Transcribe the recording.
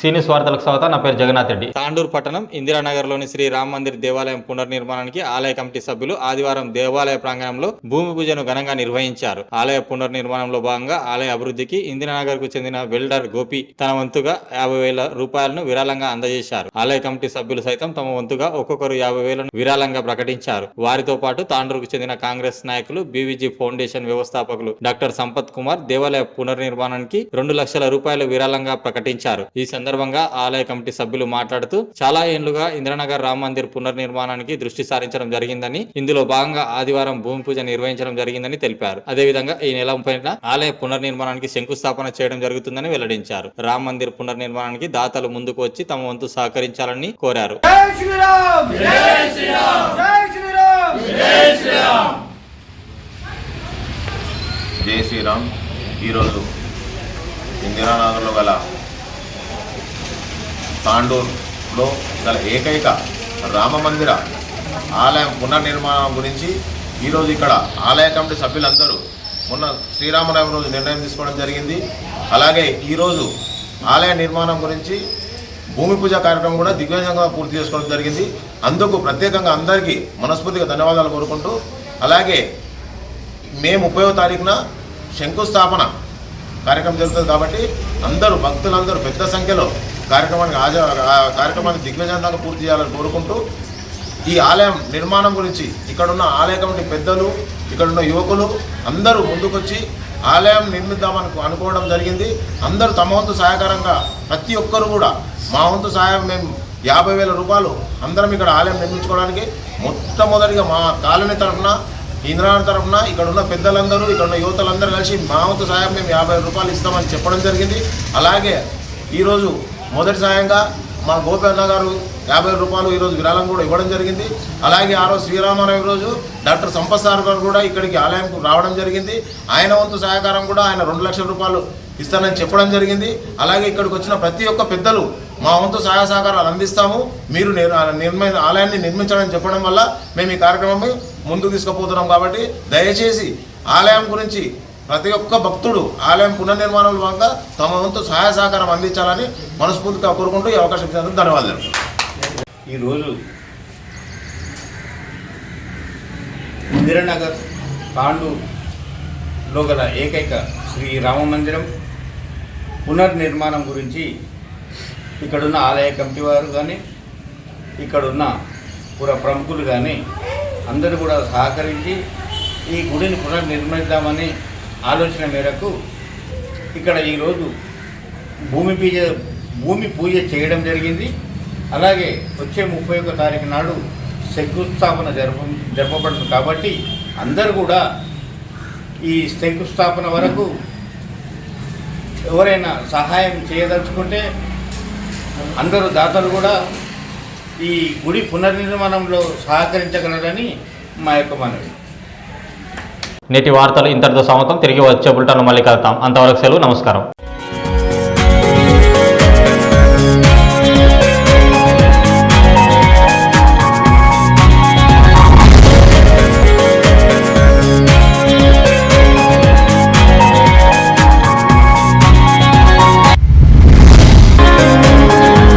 సీనియస్ వార్తలకు స్వాగతం. నా పేరు జగన్నాథ్ రెడ్డి. తాండూరు పట్టణం ఇందిరానగర్లోని శ్రీ రామ మందిర్ దేవాలయం పునర్నిర్మాణానికి ఆలయ కమిటీ సభ్యులు ఆదివారం దేవాలయ ప్రాంగణంలో భూమి పూజను ఘనంగా నిర్వహించారు. ఆలయ పునర్నిర్మాణంలో భాగంగా ఆలయ అభివృద్ధికి ఇందిరానగర్కు చెందిన వెల్డర్ గోపి తన వంతుగా యాభై వేల రూపాయలను విరాళంగా అందజేశారు. ఆలయ కమిటీ సభ్యులు సైతం తమ వంతుగా ఒక్కొక్కరు యాభై వేలను విరాళంగా ప్రకటించారు. వారితో పాటు తాండూరుకు చెందిన కాంగ్రెస్ నాయకులు బీవీజీ ఫౌండేషన్ వ్యవస్థాపకులు డాక్టర్ సంపత్ కుమార్ దేవాలయ పునర్నిర్మాణానికి రెండు లక్షల రూపాయలు విరాళంగా ప్రకటించారు. ఈ సందర్భంగా ఆలయ కమిటీ సభ్యులు మాట్లాడుతూ చాలా ఏళ్ళుగా ఇంద్రనగర్ రామ్ మందిర్ పునర్నిర్మాణానికి దృష్టి సారించడం జరిగిందని ఇందులో భాగంగా ఆదివారం భూమి పూజ నిర్వహించడం జరిగిందని తెలిపారు. అదేవిధంగా ఈ నెల ముప్పైన ఆలయ పునర్నిర్మాణానికి శంకుస్థాపన చేయడం జరుగుతుందని వెల్లడించారు. రామ్ మందిర్ పునర్నిర్మాణానికి దాతలు ముందుకు వచ్చి తమ వంతు సహకరించాలని కోరారు. జై శ్రీరామ్! జై శ్రీరామ్! జై శ్రీరామ్! జై శ్రీరామ్! జై శ్రీరామ్. ఈరోజు ఇందిరానగర్లో గల తాండూరులో గల ఏకైక రామ మందిర ఆలయం పునర్నిర్మాణం గురించి ఈరోజు ఇక్కడ ఆలయ కమిటీ సభ్యులందరూ మొన్న శ్రీరామనవమి రోజు నిర్ణయం తీసుకోవడం జరిగింది. అలాగే ఈరోజు ఆలయ నిర్మాణం గురించి భూమి పూజ కార్యక్రమం కూడా దిగ్విజయంగా పూర్తి చేసుకోవడం జరిగింది. అందుకు ప్రత్యేకంగా అందరికీ మనస్ఫూర్తిగా ధన్యవాదాలు కోరుకుంటూ అలాగే మే ముప్పైవ తారీఖున శంకుస్థాపన కార్యక్రమం జరుగుతుంది కాబట్టి అందరూ భక్తులందరూ పెద్ద సంఖ్యలో కార్యక్రమానికి హాజరు కార్యక్రమాన్ని దిగ్విజయంగా పూర్తి చేయాలని కోరుకుంటూ ఈ ఆలయం నిర్మాణం గురించి ఇక్కడున్న ఆలయ కమిటీ పెద్దలు ఇక్కడున్న యువకులు అందరూ ముందుకొచ్చి ఆలయం నిర్మిద్దామని అనుకోవడం జరిగింది. అందరూ తమ వంతు సహకారంగా ప్రతి ఒక్కరు కూడా మా వంతు సహాయం మేము యాభై వేల రూపాయలు అందరం ఇక్కడ ఆలయం నిర్మించుకోవడానికి మొట్టమొదటిగా మా కాలనీ తరఫున ఇంద్రాణ తరఫున ఇక్కడ ఉన్న పెద్దలందరూ ఇక్కడ ఉన్న యువతలందరూ కలిసి మా వంతు సాయం మేము యాభై రూపాయలు ఇస్తామని చెప్పడం జరిగింది. అలాగే ఈరోజు మొదటి సాయంగా మా గోపి అన్న గారు యాభై రూపాయలు ఈరోజు విరాళం కూడా ఇవ్వడం జరిగింది. అలాగే ఆ రోజు శ్రీరామారావు రోజు డాక్టర్ సంపత్ సార్ గారు కూడా ఇక్కడికి ఆలయంకు రావడం జరిగింది. ఆయన వంతు సహకారం కూడా ఆయన రెండు లక్షల రూపాయలు ఇస్తానని చెప్పడం జరిగింది. అలాగే ఇక్కడికి వచ్చిన ప్రతి ఒక్క పెద్దలు మా వంతు సహాయ సహకారాలు అందిస్తాము. మీరు నిర్- నిర్మి ఆలయాన్ని నిర్మించడం చెప్పడం వల్ల మేము ఈ కార్యక్రమం ముందుకు తీసుకుపోతున్నాం కాబట్టి దయచేసి ఆలయం గురించి ప్రతి ఒక్క భక్తుడు ఆలయం పునర్నిర్మాణం భాగంగా తమ వంతు సహాయ సహకారం అందించాలని మనస్ఫూర్తిగా కోరుకుంటూ ఈ అవకాశం ఇచ్చినందుకు ధన్యవాదాలు ఈరోజు ఇందిరానగర్ తాండూరులో గల ఏకైక శ్రీ రామ మందిరం పునర్నిర్మాణం గురించి ఇక్కడున్న ఆలయ కమిటీ వారు కానీ ఇక్కడున్న పుర ప్రముఖులు కానీ అందరూ కూడా సహకరించి ఈ గుడిని పునర్నిర్మిద్దామని ఆలోచన మేరకు ఇక్కడ ఈరోజు భూమి పూజ భూమి పూజ చేయడం జరిగింది. అలాగే వచ్చే ముప్పై ఒక్క తారీఖు నాడు శంకుస్థాపన జరప జరపబడుతుంది. కాబట్టి అందరూ కూడా ఈ శంకుస్థాపన వరకు ఎవరైనా సహాయం చేయదలుచుకుంటే అందరూ దాతలు కూడా ఈ గుడి పునర్నిర్మాణంలో సహకరించగలరని మా యొక్క మనవి. నేటి వార్తలు ఇంతటితో సమాప్తం. తిరిగి వచ్చే బుల్టాను మళ్ళీ కలుద్దాం. అంతవరకు సెలవు. నమస్కారం.